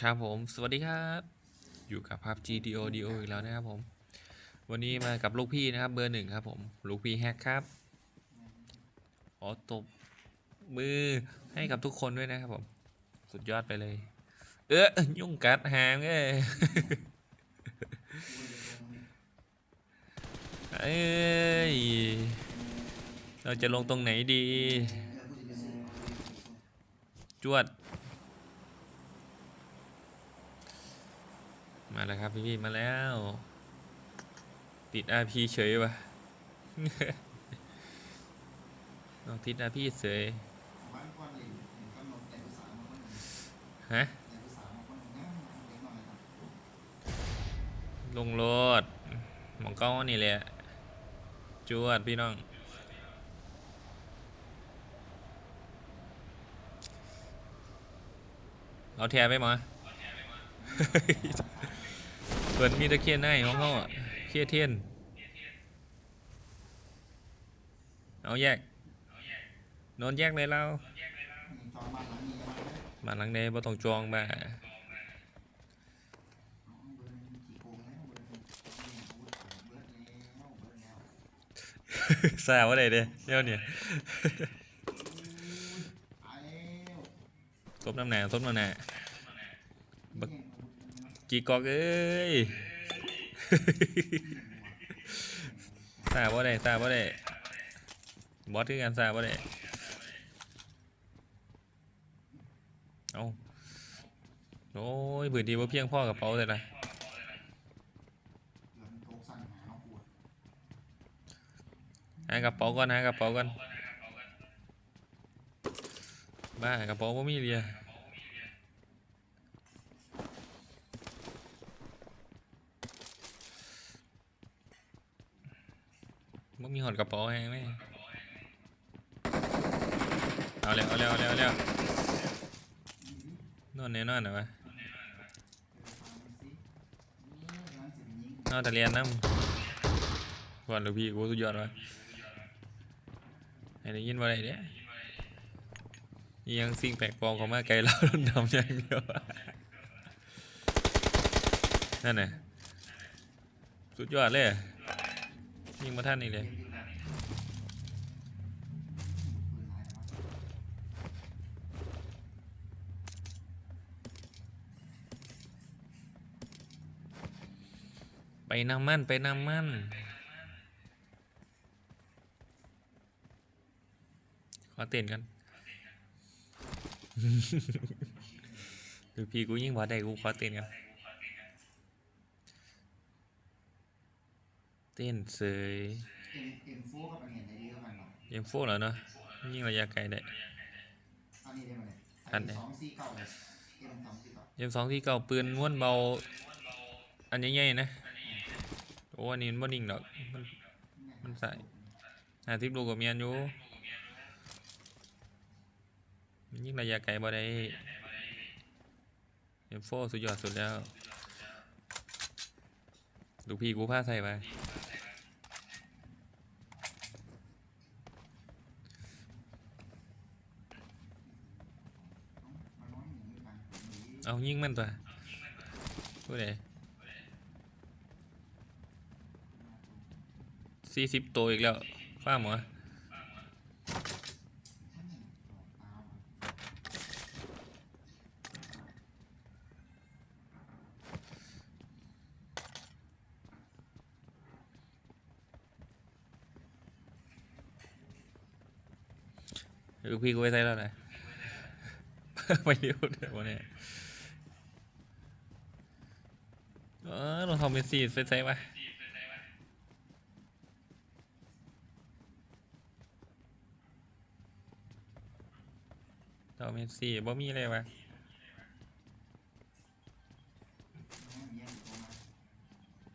ครับผม สวัสดีครับ อยู่กับพับ GDO DO อีกแล้วนะครับผม วันนี้มากับลูกพี่นะครับ เบอร์หนึ่งครับผม ลูกพี่แฮกครับขอตบมือให้กับทุกคนด้วยนะครับผม สุดยอดไปเลย เออยุ่งกัดหางเอ้ยเอ้ย เราจะลงตรงไหนดี จวด มาแล้วครับพี่ๆมาแล้ว ติด RP เฉยวะน้องติด RP เฉยฮะลงรถหมองก้านี่แหละจวดพี่น้องเอาแทนไปหมอ เปิดมีตะเคียนให้ของเขาอะเคียเทียน เอาแยกโนนแยกเลยเราบ้านหลังใดบ่ต้องจองบ้าทราว่าไดเด้เดี๋ยวเนี่ยทบน้ำหนาทบน้ำหนาบัก กีกอกเอ้ยทราบว่าไดทราบว่าได้บอสคือกันทราบว่าได้เอาโอ้ยพื้นที่ว่าเพียงพ่อกับเป๋าเลยนะหากระเป๋าก่อนหากระเป๋าก่อนบ้ากระเป๋าบ่มีเรีย บ่มีหดกระเป๋าให้ไหมเอาเร็วเอาเร็วเอาเร็วเอาเร็วนอนแน่นอนเหรอวะนอนแต่เรียนน้ำก่อนลูกพี่กูสุดยอดวะให้ได้ยินว่าอะไรเนี่ยยังสิ่งแปลกปลอมเข้ามาไกลเราดำอย่างเดียวนั่นน่ะสุดยอดเลย ยิงมาท่านอีกเลยไปนำมันไปนำมันขอเต้นกันคือพี่กูยิ่งว่าได้กูขอเต้นกัน เต้นเสยเอ็นเอ็นโฟกับอันเห็นไอเดียกันหรอยังโฟแล้วเนาะยิ่งระยะไกลได้ อันนี้ได้ไหมเนี่ยอันไหน สองสี่เก้าเลยเอ็นสองสี่เก้ายังสองที่เก่าปืนม้วนเบา อันใหญ่ๆนะโอ้อันนี้มันบ่นิ่งดอกมัน มันใส่หาทิปลูกกับเมียนอยู่มันยิ่งระยะไกลบ่ได้เอ็มโฟสุดยอดสุดแล้ว ลูกพี่กูพาใส่ไป มันน้อยอย่างนี้กันผมนี้ เอายิงมันตัวผู้ใดสี่สิบตัวอีกแล้วฟ้าหมอลูกพี่กูไปใส่แล้วนะไปเร็วเดี๋ยววันนี้ เออเราทำเป็นสีไปใส่ปะเราเป็นสีบ่มีอะไรวะเยี่ยมอยู่ประมาณ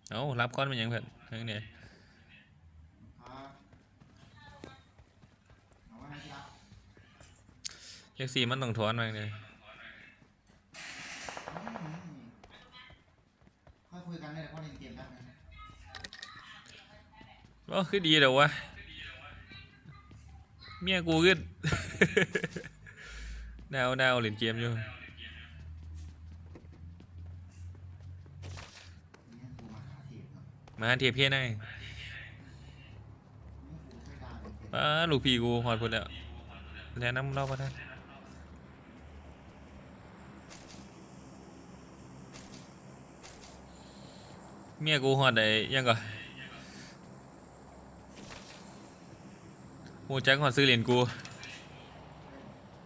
เอารับก้อนมันยังเพิ่นเฮ้ยเนี่ยเอาไว้ให้ที่รักซีมันต้องถอนมาเลย ก็คือดีแต่วะเมียกูขึ้นแนวแนวเหรียญเกมอยู่มาเทียบเพี้ยนไงป้าลูกพี่กูหอดพุ่นแล้วแล้วน้ำเล่ามาได้เมียกูหอดได้ยังไง หูจักหอดซื้อเหรียญกู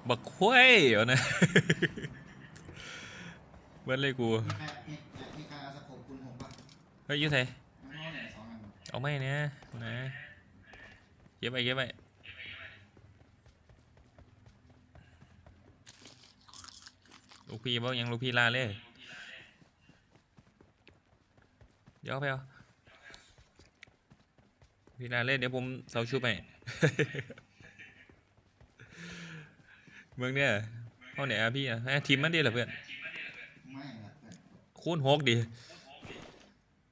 บักควยเอานะเบิ้ลเลยกูเฮ้ยยูไทยน้องเองเอาไม่เนี่ยนะเก็บไปเก็บไปลูกพี่บ่ยังลูกพี่ลาเลยเดี๋ยวเอาไปเอาพี่ลาเลยเดี๋ยวผมเสาชุบไป เมืองเนี่ยเอาไหนอะพี่อะให้ทีมมันดีเหรอเพื่อนไม่ละเพื่อนคูณหกดิ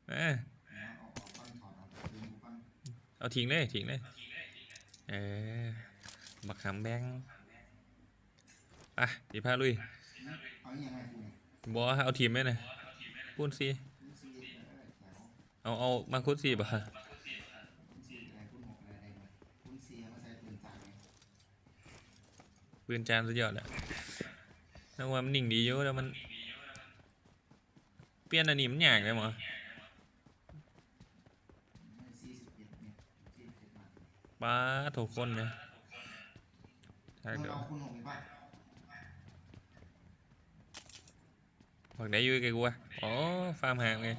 เอ้ยเอาออกก้นถอดเอาดึงกูก้นเอาทิ้งเลยทิ้งเลยเออบักขำแบงอะดีพาลุยเอาอย่างไรกูเนี่ยบอเอาทีมไหมนะคูณสี่คุณซีเออแถวเอาเอามาคูณสี่ป่ะ คุณซีอะไรคุณหกอะไรอะไรเลยคุณซีเอามาใส่ปืนจ่ายไง ปืนจานสุดยอดแหละนึกว่ามันนิ่งดีอยู่แล้วมัน เปลี่ยนอันนี้มันยากเลยหมอสี่สิบเจ็ดเนี่ยสี่สิบเจ็ดบาทป้าถูกคนไหมถ้างเดี๋ยวเอาคุณหกอีกป่ะบอกได้อยุ่ยกับกูวะอ๋อ ฟาร์มหางไง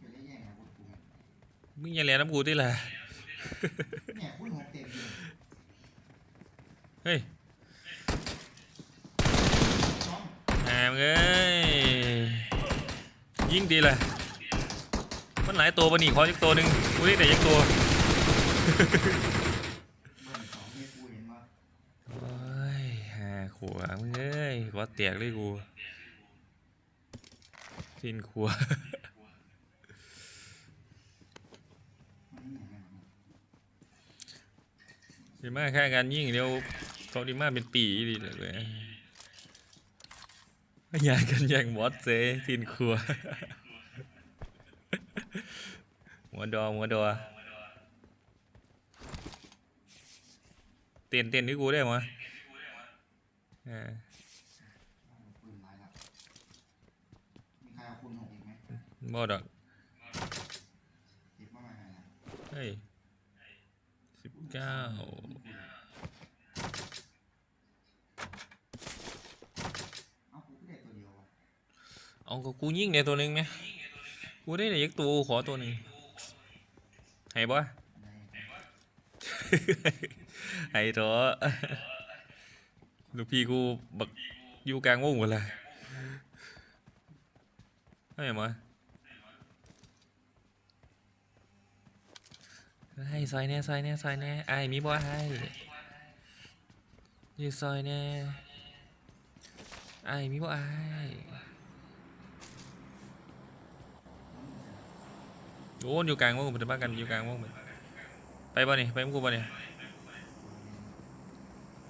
จะได้แย่งอาวุธกูไงมึงอย่าเรียนน้ำกูที่ละ เฮ้ยน้องหมเอ้ยยิงดีเลยมันหลายตัวปะนี่ขออีกตัวหนึ่งกูได้แต่ยักตัวเบิ้ลสองเนี่ยกูเห็นว่าโอ้ยหาขวมึงเอ้ยขอเตียกเลยกูสิ้นขวมันนี่อย่างไรมันดีมาแค่การยิงเดียว เขาดีมากเป็นปีดีเลยเว้ยอยากกันอย่างบอสเซสิ้นขวหัวดอหัวดอเต้นเต้นที่กูได้มั้ยอ่าปืนหลายละมีใครเอาคุณหกอีกไหมบ่ดอกเฮ้ยสิบเก้ากูก็ได้ตัวเดียวว่ะ เอาก็กูยิงได้ตัวหนึ่งไหมกูได้แต่ยักตัวขอตัวหนึ่งให้บ่ได้ให้เถอะลูกพี่กูบักอยู่กลางวงหมดเลยให้มาให้ซอยแน่ซอยแน่ซอยแน่ไอ้ายมีบ่ให้อยู่ซอยแน่ไอ้ายมีบ่ไอ้าย โอ้อยู่กลางว่างมันจะบ้ากันอยู่กลางวงมันไปบ่นี่ยไปมึงกูบ่นี่ย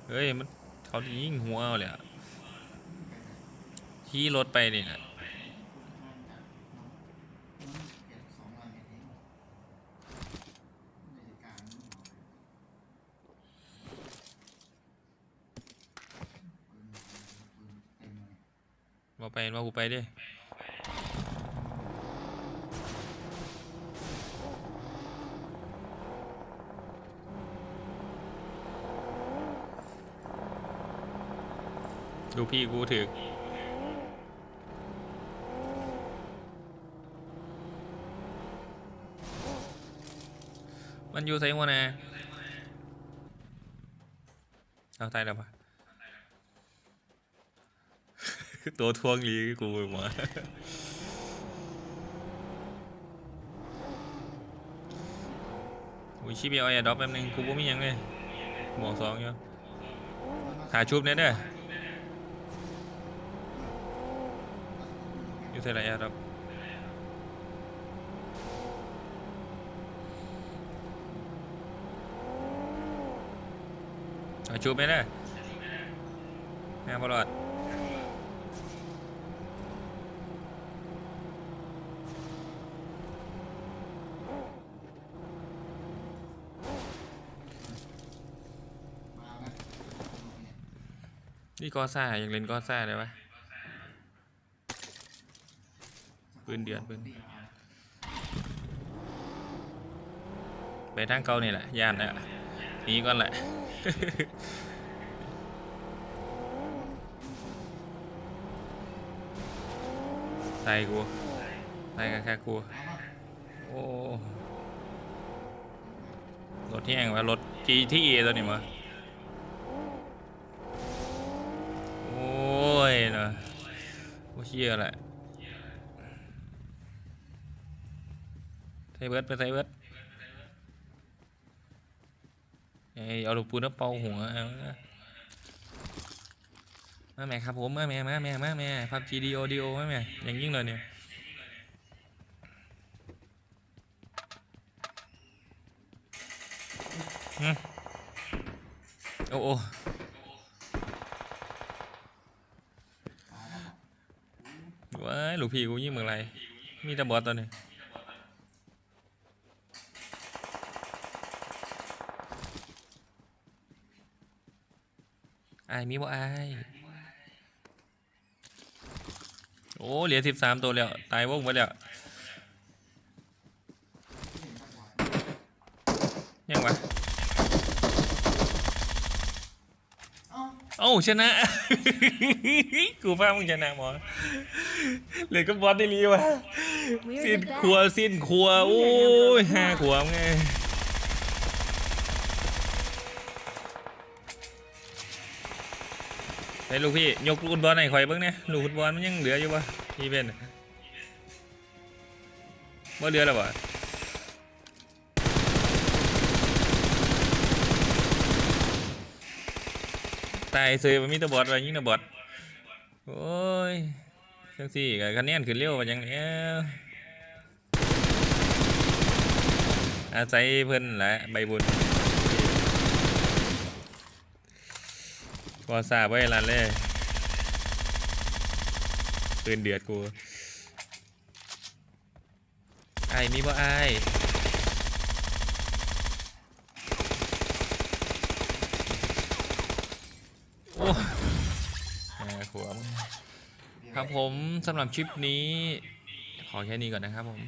เฮ้ยมันเขายิงหัวเอาเลยอะขี่รถไปนี่นะเนี่ยว่าไปว่ากูไปดิ พี่กูถึกมันอยู่ไสวะนะเอาตายแล้วปะตัวทวงลีกูหมาอุ้ยชิบเอาอย่าดรอปแป๊บนึงกูบ่มีหยังเลยหมวกสองอยู่ขาชุบเนี่ยเด้อ ยู่ที่ไหนอครับเอาชูไปเลยแม่บอลอดนี่ก็ซ่ายังเล่นก็ซ่าได้ไหม ปืนเดือดปืนไปทางเก่านี่แหละย่านแหละหนีก่อนแหละใส่กูใส่กันแค่กูโอ้รถที่แห่งว่ารถ GTE ตัวนี้มาโอ้ยเนาะโอ้เชี่ยแหละ ไทเบิร์ดไปไทเบิร์ดเอ้ยเอาลูกปืนแล้วเป่าหัวเอามาแม่ครับผมมาแม่มาแม่มาแม่พับ GDO DO มาแม่อย่างยิ่งเลยเนี่ยโอ้โอ้ว้ายลูกพี่กูยิ่งเมืองไร มีต่บอสตัวนี้ อ้ายมีบ่ไอ้ายโอ้เหลือสิบสามตัวแล้วตายวงไปแล้วยังวะเอ้าชนะกูว่ามึงชนะหมอเหลือก็บอสได้รีวะ We're สิ้น the ครัว best. สิ้นครัวโอ้ยห้าขวบไง ไอ้ลูกพี่ยกลูกฟุตบอลให้ข่อยเบ้างเนี่ยลูกฟุตบอลมันยังเหลืออยู่ปะพี่เป็นบ่เหลือแล้วปะตายเซยมันมีแต่บอสไว้ยิงแต่บอสโอ้ยจังสี่กับคะแนนขึ้นเร็วกว่าอยังเนี้ยอาศัยเพิ่นแหละใบบุญ พอทราบไว้ลันเลยปืนเดือดกูไอ้มีบ่ไอ้โอ้แหมขวบครับผมสำหรับคลิปนี้ ขอแค่นี้ก่อนนะครับผม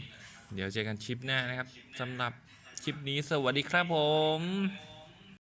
เดี๋ยวเจอกันคลิปหน้านะครับสำหรับคลิปนี้สวัสดีครับผม